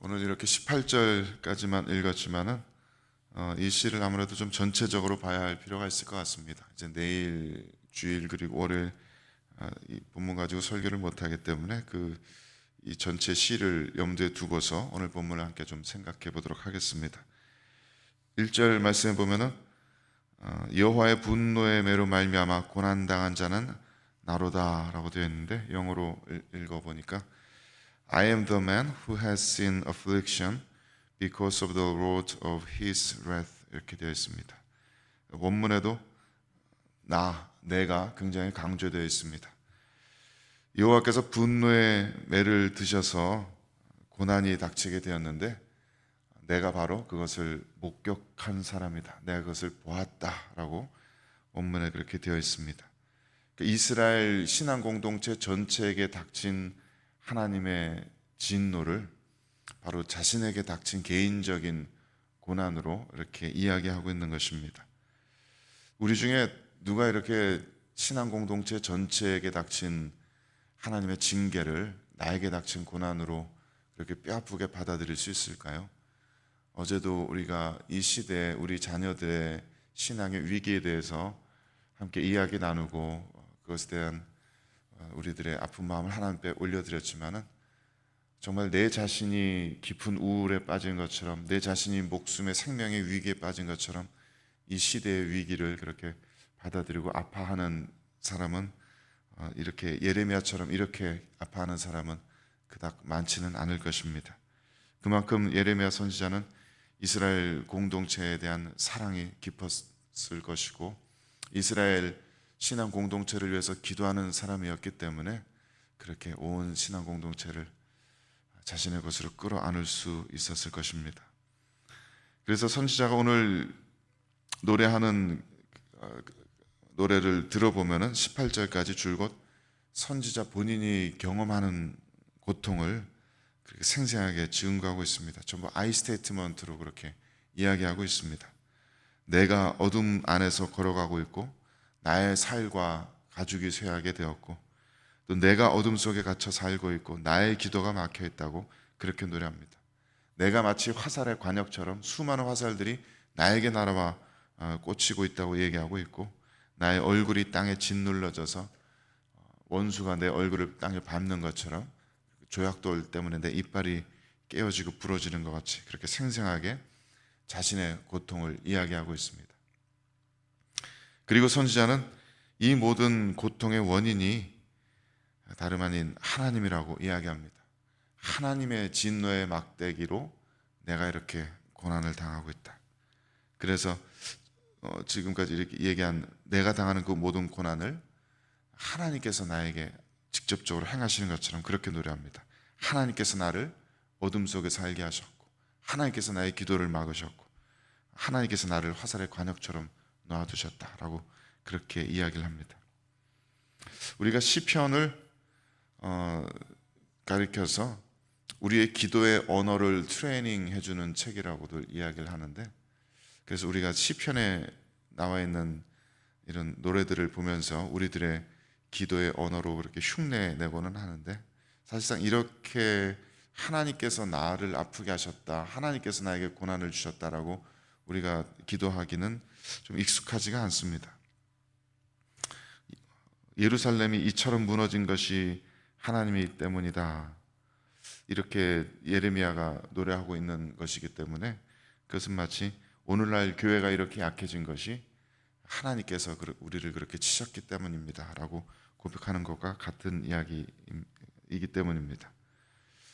오늘 이렇게 18절까지만 읽었지만은 어, 이 시를 아무래도 좀 전체적으로 봐야 할 필요가 있을 것 같습니다. 이제 내일 주일 그리고 월요일 아, 이 본문 가지고 설교를 못 하기 때문에 그 이 전체 시를 염두에 두고서 오늘 본문을 함께 좀 생각해 보도록 하겠습니다. 1절 말씀에 보면은 어, 여호와의 분노의 매로 말미암아 고난 당한 자는 나로다라고 되어 있는데 영어로 읽어 보니까 I am the man who has seen affliction because of the road of his wrath 이렇게 되어 있습니다. 원문에도 나 내가 굉장히 강조되어 있습니다. 여호와께서 분노의 매를 드셔서 고난이 닥치게 되었는데 내가 바로 그것을 목격한 사람이다. 내가 그것을 보았다라고 원문에 그렇게 되어 있습니다. 그러니까 이스라엘 신앙 공동체 전체에게 닥친 하나님의 진노를 바로 자신에게 닥친 개인적인 고난으로 이렇게 이야기하고 있는 것입니다. 우리 중에 누가 이렇게 신앙 공동체 전체에게 닥친 하나님의 징계를 나에게 닥친 고난으로 그렇게 뼈아프게 받아들일 수 있을까요? 어제도 우리가 이 시대에 우리 자녀들의 신앙의 위기에 대해서 함께 이야기 나누고 그것에 대한 우리들의 아픈 마음을 하나님 께 올려드렸지만은 정말 내 자신이 깊은 우울에 빠진 것처럼 내 자신이 목숨의 생명의 위기에 빠진 것처럼 이 시대의 위기를 그렇게 받아들이고 아파하는 사람은 어, 이렇게 예레미야처럼 이렇게 아파하는 사람은 그닥 많지는 않을 것입니다. 그만큼 예레미야 선지자는 이스라엘 공동체에 대한 사랑이 깊었을 것이고 이스라엘 신앙 공동체를 위해서 기도하는 사람이었기 때문에 그렇게 온 신앙 공동체를 자신의 것으로 끌어안을 수 있었을 것입니다. 그래서 선지자가 오늘 노래하는 어, 노래를 들어보면은 18절까지 줄곧 선지자 본인이 경험하는 고통을 그렇게 생생하게 증거하고 있습니다. 전부 아이 스테이트먼트로 그렇게 이야기하고 있습니다. 내가 어둠 안에서 걸어가고 있고 나의 살과 가죽이 쇠하게 되었고 또 내가 어둠 속에 갇혀 살고 있고 나의 기도가 막혀 있다고 그렇게 노래합니다. 내가 마치 화살의 관역처럼 수많은 화살들이 나에게 날아와 어, 꽂히고 있다고 얘기하고 있고 나의 얼굴이 땅에 짓눌러져서 어, 원수가 내 얼굴을 땅에 밟는 것처럼 조약돌 때문에 내 이빨이 깨어지고 부러지는 것 같이 그렇게 생생하게 자신의 고통을 이야기하고 있습니다. 그리고 선지자는 이 모든 고통의 원인이 다름 아닌 하나님이라고 이야기합니다. 하나님의 진노의 막대기로 내가 이렇게 고난을 당하고 있다. 그래서 어, 지금까지 이렇게 얘기한 내가 당하는 그 모든 고난을 하나님께서 나에게 직접적으로 행하시는 것처럼 그렇게 노래합니다. 하나님께서 나를 어둠 속에 살게 하셨고, 하나님께서 나의 기도를 막으셨고, 하나님께서 나를 화살의 관역처럼 놔두셨다라고 그렇게 이야기를 합니다. 우리가 시편을 어, 가리켜서 우리의 기도의 언어를 트레이닝 해주는 책이라고도 이야기를 하는데 그래서 우리가 시편에 나와 있는 이런 노래들을 보면서 우리들의 기도의 언어로 그렇게 흉내 내고는 하는데 사실상 이렇게 하나님께서 나를 아프게 하셨다. 하나님께서 나에게 고난을 주셨다라고 우리가 기도하기는 좀 익숙하지가 않습니다. 예루살렘이 이처럼 무너진 것이 하나님이 때문이다. 이렇게 예레미야가 노래하고 있는 것이기 때문에 그것은 마치 오늘날 교회가 이렇게 약해진 것이 하나님께서 우리를 그렇게 치셨기 때문입니다 라고 고백하는 것과 같은 이야기이기 때문입니다.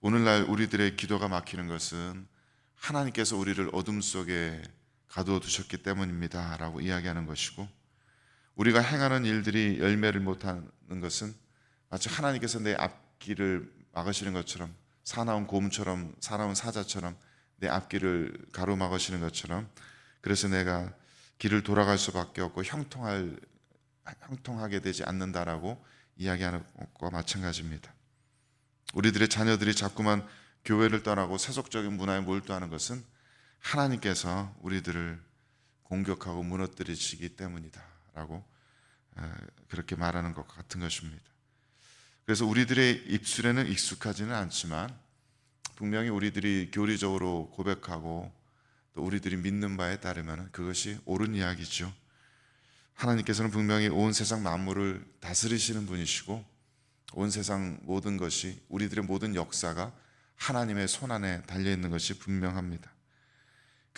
오늘날 우리들의 기도가 막히는 것은 하나님께서 우리를 어둠 속에 가두어 두셨기 때문입니다 라고 이야기하는 것이고 우리가 행하는 일들이 열매를 못하는 것은 마치 하나님께서 내 앞길을 막으시는 것처럼 사나운 곰처럼 사나운 사자처럼 내 앞길을 가로막으시는 것처럼 그래서 내가 길을 돌아갈 수밖에 없고 형통할 형통하게 되지 않는다라고 이야기하는 것과 마찬가지입니다. 우리들의 자녀들이 자꾸만 교회를 떠나고 세속적인 문화에 몰두하는 것은 하나님께서 우리들을 공격하고 무너뜨리시기 때문이다라고 그렇게 말하는 것 같은 것입니다. 그래서 우리들의 입술에는 익숙하지는 않지만 분명히 우리들이 교리적으로 고백하고 또 우리들이 믿는 바에 따르면 그것이 옳은 이야기죠. 하나님께서는 분명히 온 세상 만물을 다스리시는 분이시고 온 세상 모든 것이 우리들의 모든 역사가 하나님의 손 안에 달려 있는 것이 분명합니다.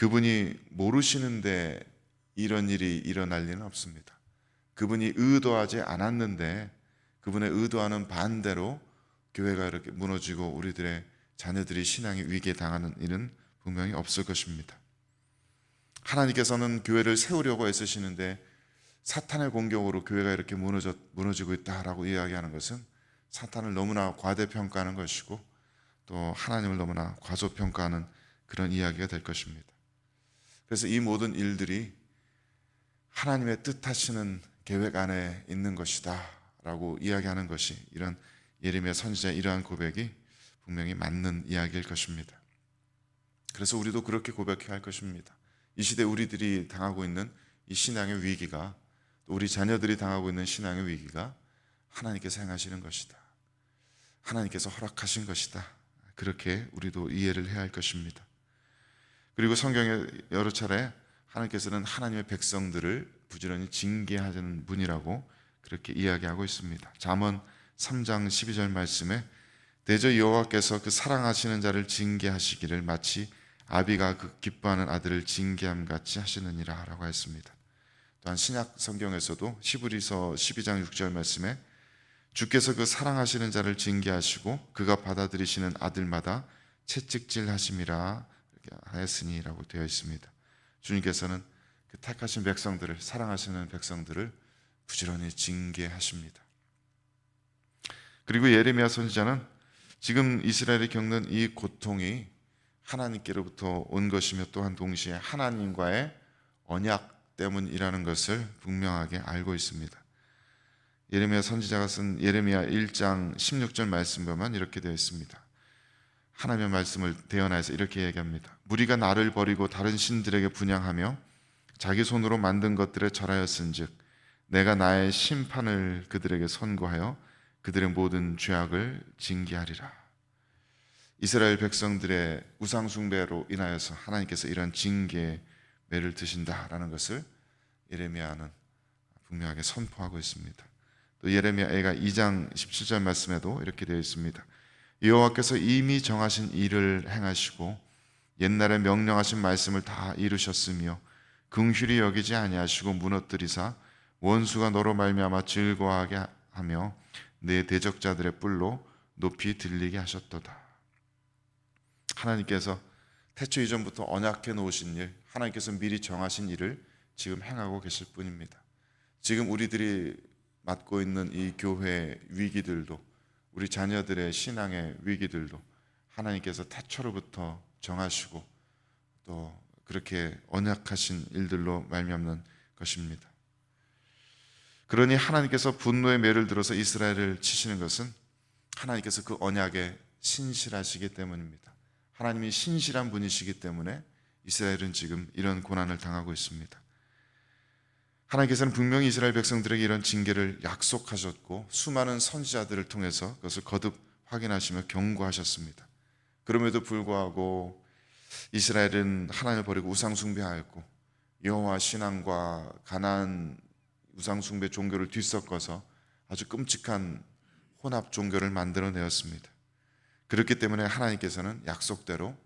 그분이 모르시는데 이런 일이 일어날 리는 없습니다. 그분이 의도하지 않았는데 그분의 의도하는 반대로 교회가 이렇게 무너지고 우리들의 자녀들이 신앙의 위기에 당하는 일은 분명히 없을 것입니다. 하나님께서는 교회를 세우려고 애쓰시는데 사탄의 공격으로 교회가 이렇게 무너져, 무너지고 있다라고 이야기하는 것은 사탄을 너무나 과대평가하는 것이고 또 하나님을 너무나 과소평가하는 그런 이야기가 될 것입니다. 그래서 이 모든 일들이 하나님의 뜻하시는 계획 안에 있는 것이다 라고 이야기하는 것이 이런 예레미야 선지자의 이러한 고백이 분명히 맞는 이야기일 것입니다. 그래서 우리도 그렇게 고백해야 할 것입니다. 이 시대 우리들이 당하고 있는 이 신앙의 위기가 또 우리 자녀들이 당하고 있는 신앙의 위기가 하나님께서 행하시는 것이다. 하나님께서 허락하신 것이다. 그렇게 우리도 이해를 해야 할 것입니다. 그리고 성경에 여러 차례 하나님께서는 하나님의 백성들을 부지런히 징계하는 분이라고 그렇게 이야기하고 있습니다. 잠언 3장 12절 말씀에 대저 여호와께서 그 사랑하시는 자를 징계하시기를 마치 아비가 그 기뻐하는 아들을 징계함 같이 하시느니라라고 했습니다. 또한 신약 성경에서도 시브리서 12장 6절 말씀에 주께서 그 사랑하시는 자를 징계하시고 그가 받아들이시는 아들마다 채찍질 하심이라 하였으니라고 되어 있습니다. 주님께서는 그 택하신 백성들을 사랑하시는 백성들을 부지런히 징계하십니다. 그리고 예레미야 선지자는 지금 이스라엘이 겪는 이 고통이 하나님께로부터 온 것이며 또한 동시에 하나님과의 언약 때문이라는 것을 분명하게 알고 있습니다. 예레미야 선지자가 쓴 예레미야 1장 16절 말씀 보면 이렇게 되어 있습니다. 하나님의 말씀을 대언하여서 이렇게 얘기합니다. 무리가 나를 버리고 다른 신들에게 분양하며 자기 손으로 만든 것들에 절하였은즉 내가 나의 심판을 그들에게 선고하여 그들의 모든 죄악을 징계하리라. 이스라엘 백성들의 우상 숭배로 인하여서 하나님께서 이런 징계매를 드신다라는 것을 예레미야는 분명하게 선포하고 있습니다. 또 예레미야가 2장 17절 말씀에도 이렇게 되어 있습니다. 여호와께서 이미 정하신 일을 행하시고 옛날에 명령하신 말씀을 다 이루셨으며 긍휼히 여기지 아니하시고 무너뜨리사 원수가 너로 말미암아 즐거워하게 하며 내 대적자들의 뿔로 높이 들리게 하셨도다. 하나님께서 태초 이전부터 언약해 놓으신 일, 하나님께서 미리 정하신 일을 지금 행하고 계실 뿐입니다. 지금 우리들이 맡고 있는 이 교회 위기들도 우리 자녀들의 신앙의 위기들도 하나님께서 태초로부터 정하시고 또 그렇게 언약하신 일들로 말미암는 것입니다. 그러니 하나님께서 분노의 매를 들어서 이스라엘을 치시는 것은 하나님께서 그 언약에 신실하시기 때문입니다. 하나님이 신실한 분이시기 때문에 이스라엘은 지금 이런 고난을 당하고 있습니다. 하나님께서는 분명히 이스라엘 백성들에게 이런 징계를 약속하셨고 수많은 선지자들을 통해서 그것을 거듭 확인하시며 경고하셨습니다. 그럼에도 불구하고 이스라엘은 하나님을 버리고 우상 숭배하였고 여호와 신앙과 가나안 우상 숭배 종교를 뒤섞어서 아주 끔찍한 혼합 종교를 만들어내었습니다. 그렇기 때문에 하나님께서는 약속대로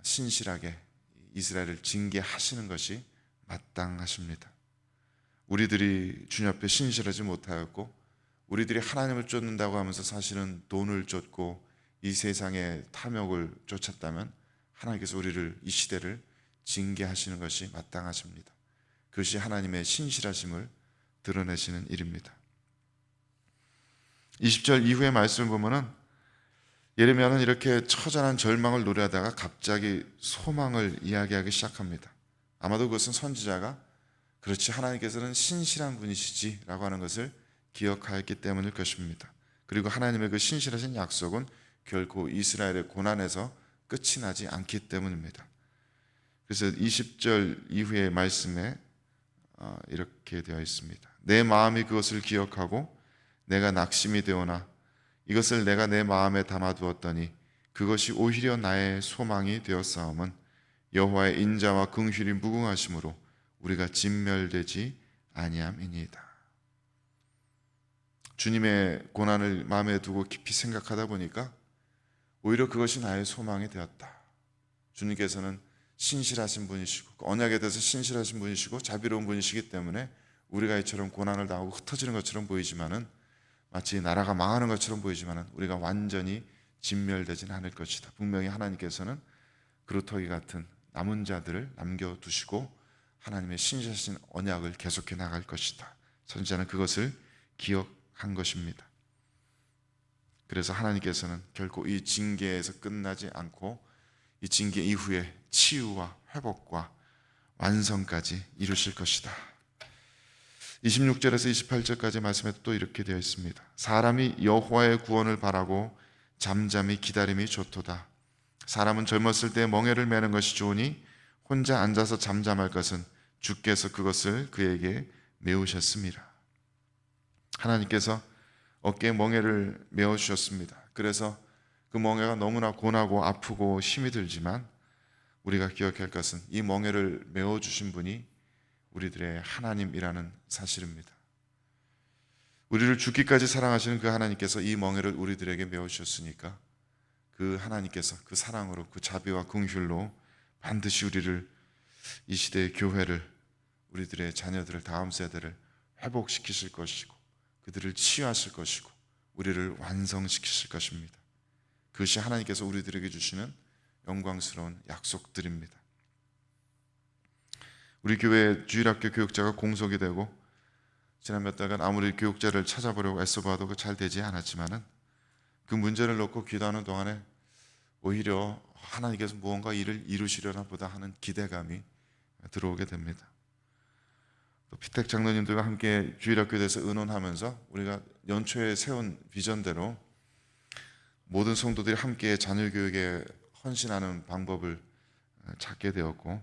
신실하게 이스라엘을 징계하시는 것이 마땅하십니다. 우리들이 주님 앞에 신실하지 못하였고 우리들이 하나님을 쫓는다고 하면서 사실은 돈을 쫓고 이 세상의 탐욕을 쫓았다면 하나님께서 우리를 이 시대를 징계하시는 것이 마땅하십니다. 그것이 하나님의 신실하심을 드러내시는 일입니다. 20절 이후의 말씀을 보면은 예레미야는 이렇게 처절한 절망을 노래하다가 갑자기 소망을 이야기하기 시작합니다. 아마도 그것은 선지자가 그렇지 하나님께서는 신실한 분이시지라고 하는 것을 기억하였기 때문일 것입니다. 그리고 하나님의 그 신실하신 약속은 결코 이스라엘의 고난에서 끝이 나지 않기 때문입니다. 그래서 20절 이후의 말씀에 어, 이렇게 되어 있습니다. 내 마음이 그것을 기억하고 내가 낙심이 되오나 이것을 내가 내 마음에 담아두었더니 그것이 오히려 나의 소망이 되었사함은 여호와의 인자와 긍휼이 무궁하심으로 우리가 진멸되지 아니함이니이다. 주님의 고난을 마음에 두고 깊이 생각하다 보니까 오히려 그것이 나의 소망이 되었다. 주님께서는 신실하신 분이시고 그 언약에 대해서 신실하신 분이시고 자비로운 분이시기 때문에 우리가 이처럼 고난을 당하고 흩어지는 것처럼 보이지만은 마치 나라가 망하는 것처럼 보이지만은 우리가 완전히 진멸되지는 않을 것이다. 분명히 하나님께서는 그루터기 같은 남은 자들을 남겨 두시고 하나님의 신실하신 언약을 계속해 나갈 것이다. 선지자는 그것을 기억한 것입니다. 그래서 하나님께서는 결코 이 징계에서 끝나지 않고 이 징계 이후에 치유와 회복과 완성까지 이루실 것이다. 26절에서 28절까지 말씀에 또 이렇게 되어 있습니다. 사람이 여호와의 구원을 바라고 잠잠히 기다림이 좋도다. 사람은 젊었을 때 멍에를 매는 것이 좋으니 혼자 앉아서 잠잠할 것은 주께서 그것을 그에게 메우셨습니다. 하나님께서 어깨에 멍에를 메어 주셨습니다. 그래서 그 멍에가 너무나 고나고 아프고 힘이 들지만 우리가 기억할 것은 이 멍에를 메어 주신 분이 우리들의 하나님이라는 사실입니다. 우리를 죽기까지 사랑하시는 그 하나님께서 이 멍에를 우리들에게 메어 주셨으니까 그 하나님께서 그 사랑으로 그 자비와 긍휼로 반드시 우리를 이 시대의 교회를 우리들의 자녀들을 다음 세대를 회복시키실 것이고 그들을 치유하실 것이고 우리를 완성시키실 것입니다. 그것이 하나님께서 우리들에게 주시는 영광스러운 약속들입니다. 우리 교회 주일학교 교육자가 공석이 되고 지난 몇 달간 아무리 교육자를 찾아보려고 애써봐도 그잘 되지 않았지만은 그 문제를 놓고 기도하는 동안에 오히려 하나님께서 무언가 일을 이루시려나 보다 하는 기대감이 들어오게 됩니다. 또 피택 장로님들과 함께 주일학교에 대해서 의논하면서 우리가 연초에 세운 비전대로 모든 성도들이 함께 자녀 교육에 헌신하는 방법을 찾게 되었고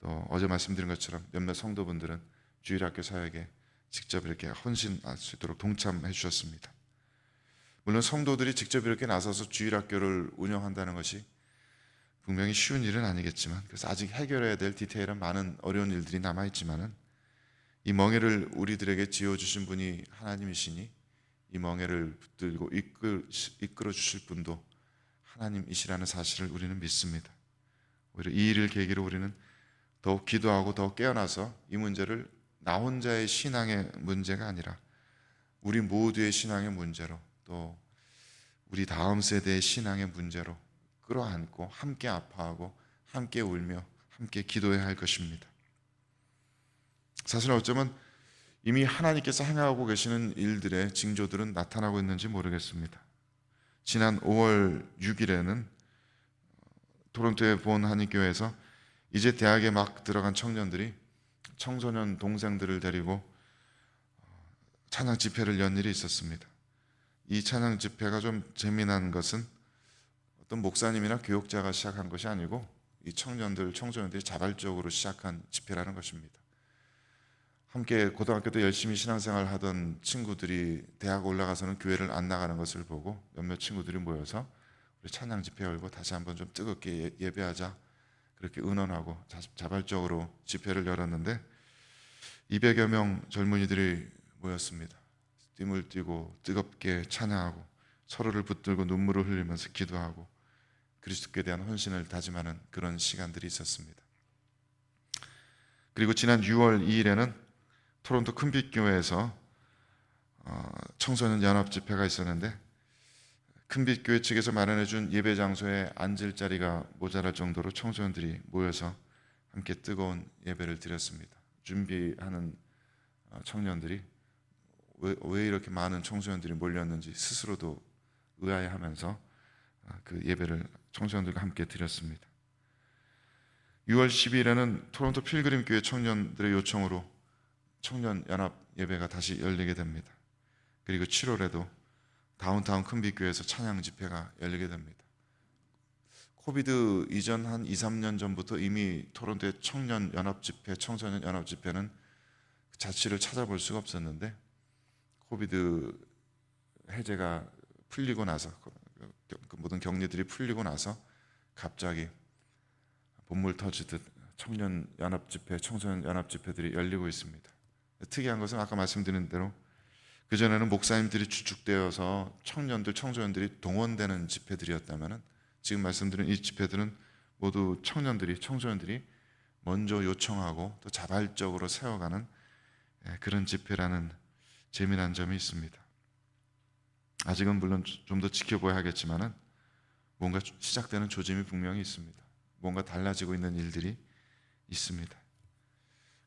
또 어제 말씀드린 것처럼 몇몇 성도분들은 주일학교 사역에 직접 이렇게 헌신할 수 있도록 동참해 주셨습니다. 물론 성도들이 직접 이렇게 나서서 주일학교를 운영한다는 것이 분명히 쉬운 일은 아니겠지만 그래서 아직 해결해야 될 디테일한 많은 어려운 일들이 남아 있지만은 이 멍에를 우리들에게 지어 주신 분이 하나님이시니 이 멍에를 붙들고 이끌, 이끌어 주실 분도 하나님이시라는 사실을 우리는 믿습니다. 오히려 이 일을 계기로 우리는 더욱 기도하고 더 깨어나서 이 문제를 나 혼자의 신앙의 문제가 아니라 우리 모두의 신앙의 문제로 또 우리 다음 세대의 신앙의 문제로 끌어안고 함께 아파하고 함께 울며 함께 기도해야 할 것입니다. 사실 어쩌면 이미 하나님께서 행하고 계시는 일들의 징조들은 나타나고 있는지 모르겠습니다. 지난 5월 6일에는 토론토의 본 한인교회에서 이제 대학에 막 들어간 청년들이 청소년 동생들을 데리고 찬양 집회를 연 일이 있었습니다. 이 찬양 집회가 좀 재미난 것은 어떤 목사님이나 교육자가 시작한 것이 아니고 이 청년들, 청소년들이 자발적으로 시작한 집회라는 것입니다. 함께 고등학교 때 열심히 신앙생활 하던 친구들이 대학 올라가서는 교회를 안 나가는 것을 보고 몇몇 친구들이 모여서 우리 찬양 집회 열고 다시 한번 좀 뜨겁게 예- 예배하자 그렇게 자- 자발적으로 집회를 열었는데 200여 명 젊은이들이 모였습니다. 띠을 띠고 뜨겁게 찬양하고 서로를 붙들고 눈물을 흘리면서 기도하고 그리스도께 대한 헌신을 다짐하는 그런 시간들이 있었습니다. 그리고 지난 6월 2일에는 토론토 큰빛교회에서 어, 청소년 연합 집회가 있었는데 큰빛교회 측에서 마련해 준 예배 장소에 앉을 자리가 모자랄 정도로 청소년들이 모여서 함께 뜨거운 예배를 드렸습니다. 준비하는 어, 청년들이 왜, 왜 이렇게 많은 청소년들이 몰렸는지 스스로도 의아해하면서 어, 그 예배를 청소년들과 함께 드렸습니다. 6월 10일에는 토론토 필그림 교회 청년들의 요청으로 청년 연합 예배가 다시 열리게 됩니다. 그리고 7월에도 다운타운 큰빛교회에서 찬양 집회가 열리게 됩니다. 코비드 이전 한 2, 3년 전부터 이미 토론토의 청년 연합 집회, 청소년 연합 집회는 자취를 찾아볼 수가 없었는데 코비드 해제가 풀리고 나서 그 모든 격리들이 풀리고 나서 갑자기 본물 터지듯 청년 연합 집회, 청소년 연합 집회들이 열리고 있습니다. 특이한 것은 아까 말씀드린 대로 그 전에는 목사님들이 주축되어서 청년들, 청소년들이 동원되는 집회들이었다면은 지금 말씀드린 이 집회들은 모두 청년들이, 청소년들이 먼저 요청하고 또 자발적으로 세워가는 예, 그런 집회라는 재미난 점이 있습니다. 아직은 물론 좀 더 지켜봐야 하겠지만은 뭔가 시작되는 조짐이 분명히 있습니다. 뭔가 달라지고 있는 일들이 있습니다.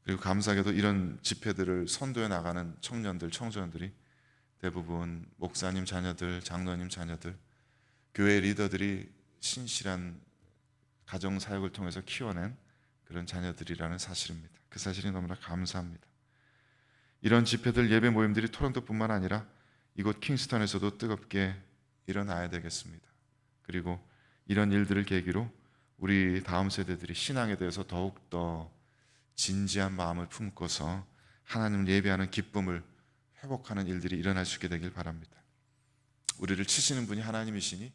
그리고 감사하게도 이런 집회들을 선도해 나가는 청년들, 청소년들이 대부분 목사님 자녀들, 장로님 자녀들, 교회 리더들이 신실한 가정 사역을 통해서 키워낸 그런 자녀들이라는 사실입니다. 그 사실이 너무나 감사합니다. 이런 집회들 예배 모임들이 토론토뿐만 아니라 이곳 킹스턴에서도 뜨겁게 일어나야 되겠습니다. 그리고 이런 일들을 계기로 우리 다음 세대들이 신앙에 대해서 더욱 더 진지한 마음을 품고서 하나님을 예배하는 기쁨을 회복하는 일들이 일어날 수 있게 되길 바랍니다. 우리를 치시는 분이 하나님이시니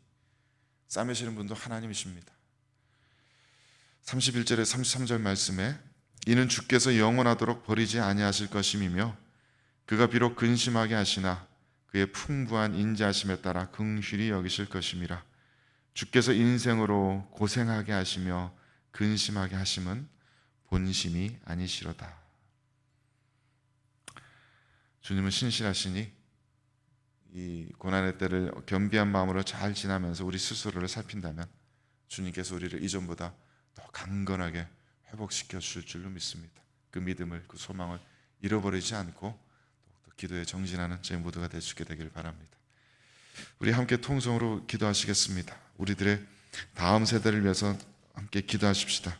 싸매시는 분도 하나님이십니다. 31절에 33절 말씀에 이는 주께서 영원하도록 버리지 아니하실 것임이며 그가 비록 근심하게 하시나 그의 풍부한 인자하심에 따라 긍휼히 여기실 것임이라 주께서 인생으로 고생하게 하시며 근심하게 하심은 본심이 아니시로다. 주님은 신실하시니 이 고난의 때를 겸비한 마음으로 잘 지나면서 우리 스스로를 살핀다면 주님께서 우리를 이전보다 더 강건하게 회복시켜 주실 줄로 믿습니다. 그 믿음을 그 소망을 잃어버리지 않고 또 기도에 정진하는 저희 모두가 될 수 있게 되길 바랍니다. 우리 함께 통성으로 기도하시겠습니다. 우리들의 다음 세대를 위해서 함께 기도하십시다.